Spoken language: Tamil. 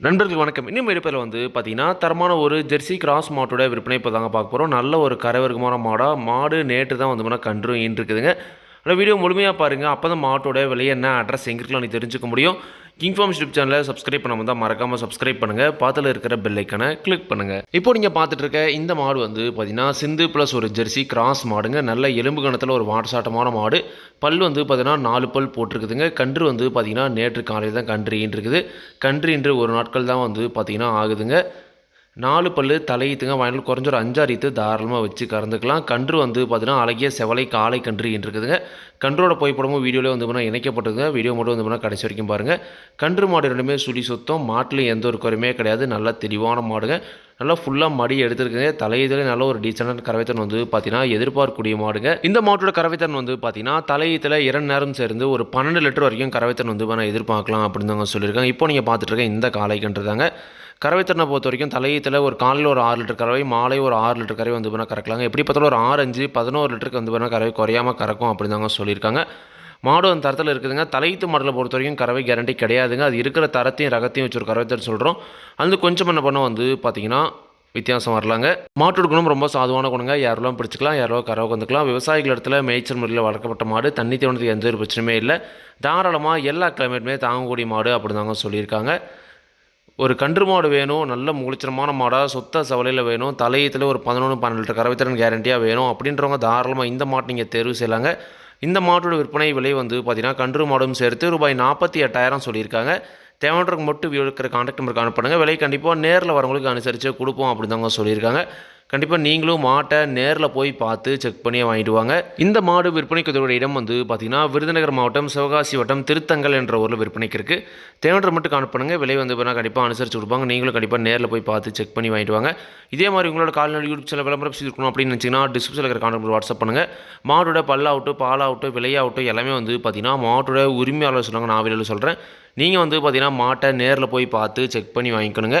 நண்பர்களுக்கு வணக்கம். இன்னும் இருப்பதில் வந்து பார்த்தீங்கன்னா தரமான ஒரு ஜெர்சி கிராஸ் மாட்டோட விற்பனை இப்போ தாங்க பார்க்க போகிறோம் நல்ல ஒரு கரவர்க்கமான மாடாக மாடு நேற்று தான் வந்து கன்று இருக்குதுங்க ஆனால் வீடியோ முழுமையாக பாருங்கள் அப்போ தான் மாட்டோட விலை என்ன அட்ரஸ் எங்கே இருக்கலாம் நீ தெரிஞ்சுக்க முடியும். கிங்ஃபார்ம் யூடியூப் சேனலை சப்ஸ்கிரைப் பண்ணாமல் தான் மறக்காமல் சப்ஸ்கிரைப் பண்ணுங்கள் பாத்தில் இருக்கிற பெல்லைக்கனை கிளிக் பண்ணுங்கள் இப்போ நீங்கள் பார்த்துட்டு இருக்க இந்த மாடு வந்து பார்த்தீங்கன்னா சிந்து ப்ளஸ் ஒரு ஜெர்சி கிராஸ் மாடுங்க. நல்ல எலும்பு கணத்தில் ஒரு வாட்டசாட்டமான மாடு. பல் வந்து பார்த்தீங்கன்னா நாலு பல் போட்டிருக்குதுங்க. கன்று வந்து பார்த்தீங்கன்னா நேற்று காலையில் தான் கன்று ஈன்றிருக்குது. கன்று இன்று ஒரு நாட்கள் தான் வந்து பார்த்தீங்கன்னா ஆகுதுங்க. நாலு பல்லு தலையீத்துங்க வயலில் குறைஞ்ச ஒரு அஞ்சாறு ஈத்து தாராளமாக வச்சு கறந்துக்கலாம். கன்று வந்து பார்த்தீங்கன்னா அழகிய செவலை காளை கன்று இருக்குதுங்க கன்றோட புகைப்படமும் வீடியோவில் வந்து பண்ணால் இணைக்கப்பட்டதுங்க வீடியோ மட்டும் வந்து பண்ணால் கடைசி வரைக்கும் பாருங்கள் கன்று மாடு ரெண்டுமே சுழி சுத்தம். மாட்டில் எந்த ஒரு குறையுமே கிடையாது. நல்லா தெளிவான மாடுங்க. நல்லா ஃபுல்லாக மடி எடுத்துருக்குங்க தலையீத்துல நல்ல ஒரு டீசெண்டான கறவைத்தன் வந்து பார்த்தீங்கன்னா எதிர்பார்க்கக்கூடிய மாடுங்க. இந்த மாட்டோட கறவைத்தன் வந்து பார்த்தீங்கன்னா தலையீத்தில் இரண்டு நேரம் சேர்ந்து ஒரு பன்னெண்டு லிட்டர் வரைக்கும் கறவைத்தன் வந்து நான் எதிர்பார்க்கலாம் அப்படின்னு தாங்க சொல்லியிருக்காங்க. இப்போ நீங்கள் பார்த்துட்டு இருக்க இந்த கறவை திறனை பொறுத்த வரைக்கும் தலையீத்தில் ஒரு காலையில் ஒரு ஆறு லிட்டர் கறவை மாலை ஒரு ஆறு லிட்டர் கறவை வந்து பண்ணால் கறக்கலாங்க. எப்படி பார்த்தாலும் ஒரு ஆறு அஞ்சு பதினோரு லிட்டருக்கு வந்து பண்ணால் கறவை குறையாமல் கறக்கும் அப்படின்னு தாங்க சொல்லியிருக்காங்க. மாடு அந்த தரத்தில் இருக்குதுங்க. தலையீத்து மாடலை பொறுத்த வரைக்கும் கறவை கேரண்டி கிடையாதுங்க. அது இருக்கிற தரத்தையும் ரகத்தையும் வச்சு ஒரு கறவைத்தர் சொல்கிறோம் அது கொஞ்சம் என்ன பண்ண வந்து பார்த்தீங்கன்னா வித்தியாசம் வரலாங்க. மாட்டோட குணம் ரொம்ப சாதுவான குணங்க. யாரெல்லாம் பிடிச்சிக்கலாம் யாரோ கறவை வந்துக்கலாம் விவசாயிகள் இடத்துல மேய்ச்சல் முறையில் வளர்க்கப்பட்ட மாடு. தண்ணி தேவனத்துக்கு எந்த ஒரு பிரச்சனையுமே இல்லை. தாராளமாக எல்லா கிளைமேட்டுமே தாங்கக்கூடிய மாடு அப்படின்னு தாங்க சொல்லியிருக்காங்க. ஒரு கன்று மாடு வேணும் நல்ல முழிச்சரமான மாடாக சொத்த சவலையில் வேணும் தலையத்தில் ஒரு பதினொன்று பன்னெண்டு லிட்டர் கறவைத்திறன் கேரண்டியாக வேணும் அப்படின்றவங்க தாராளமாக இந்த மாட்டு நீங்கள் தேர்வு செய்யலாங்க. இந்த மாட்டோட விற்பனை விலை வந்து பார்த்திங்கன்னா கன்று மாடும் சேர்த்து ரூபாய் நாற்பத்தி எட்டாயிரம் சொல்லியிருக்காங்க. தேவைன்றவங்க மட்டும் இருக்கிற கான்டாக்ட் நம்பருக்கு அனுப்புங்க. விலை கண்டிப்பாக நேரில் வரவங்களுக்கு அனுசரித்து கொடுப்போம் அப்படின்னு தாங்க சொல்லியிருக்காங்க. கண்டிப்பாக நீங்களும் மாட்டை நேரில் போய் பார்த்து செக் பண்ணியே வாங்கிட்டு வாங்க. இந்த மாடு விற்பனைக்கு இடம் வந்து பார்த்தீங்கன்னா விருதுநகர் மாவட்டம் சிவகாசி வட்டம் திருத்தங்கல் என்ற ஊரில் விற்பனைக்கு இருக்குது தேவையான மட்டும் காணப்படுங்க விலை வந்து வேணால் கண்டிப்பாக அனுசரித்து கொடுப்பாங்க. நீங்களும் கண்டிப்பாக நேரில் போய் பார்த்து செக் பண்ணி வாங்கிட்டு வாங்க. இதே மாதிரி உங்களோட கால்நடை யூடியூப் சேனல் விளம்பரம் செய்திருக்கணும் அப்படின்னு நினச்சிங்கன்னா டிஸ்கிரிப்ஷனில் இருக்கிற கான்டாக்ட் வாட்ஸ்அப் பண்ணுங்கள் மாடோட பல்லாகட்டும் பாலாகட்டும் விலையாகட்டும் எல்லாமே வந்து பார்த்தீங்கன்னா மாட்டோட உரிமையாளர் சொன்னாங்க நான் வெளியில் சொல்கிறேன் நீங்கள் வந்து பார்த்தீங்கன்னா மாட்டை நேரில் போய் பார்த்து செக் பண்ணி வாங்கிக்கணுங்க.